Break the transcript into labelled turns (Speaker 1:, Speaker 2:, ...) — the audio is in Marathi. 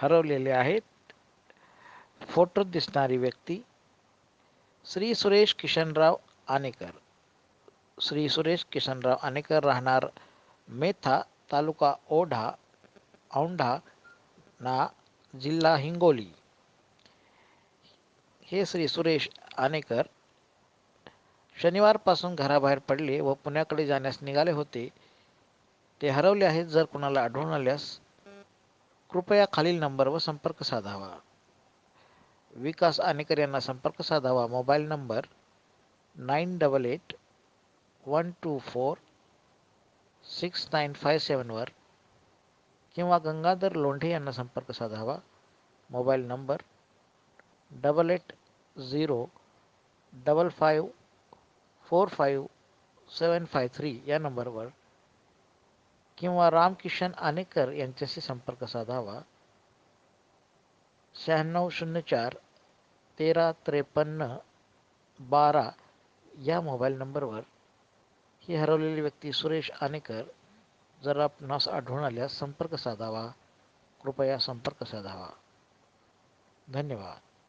Speaker 1: हरवलेले आहेत. फोटोत दिसणारी व्यक्ती श्री सुरेश किशनराव आनेकर. श्री सुरेश किशनराव आनेकर राहणार मेथा तालुका ओढा औंढा ना जिल्हा हिंगोली. हे श्री सुरेश आनेकर शनिवारपासून घराबाहेर पडले व पुण्याकडे जाण्यास निघाले होते. ते हरवले आहेत जर कुणाला आढळून आल्यास कृपया खालील नंबरवर संपर्क साधावा. विकास आनेकर यांना संपर्क साधावा. Mobile number nine double eight one two four six nine five सेवनवर किंवा गंगाधर लोंढे यांना संपर्क साधावा. Mobile number double eight zero double five four five seven five three या नंबरवर किंवा रामकिशन आनेकर यांच्याशी संपर्क साधावा. शहाण्णव शून्य चार तेरा त्रेपन्न बारा या मोबाईल नंबरवर ही हरवलेली व्यक्ती सुरेश आनेकर जर आपणास आढळून आल्यास संपर्क साधावा. कृपया संपर्क साधावा. धन्यवाद.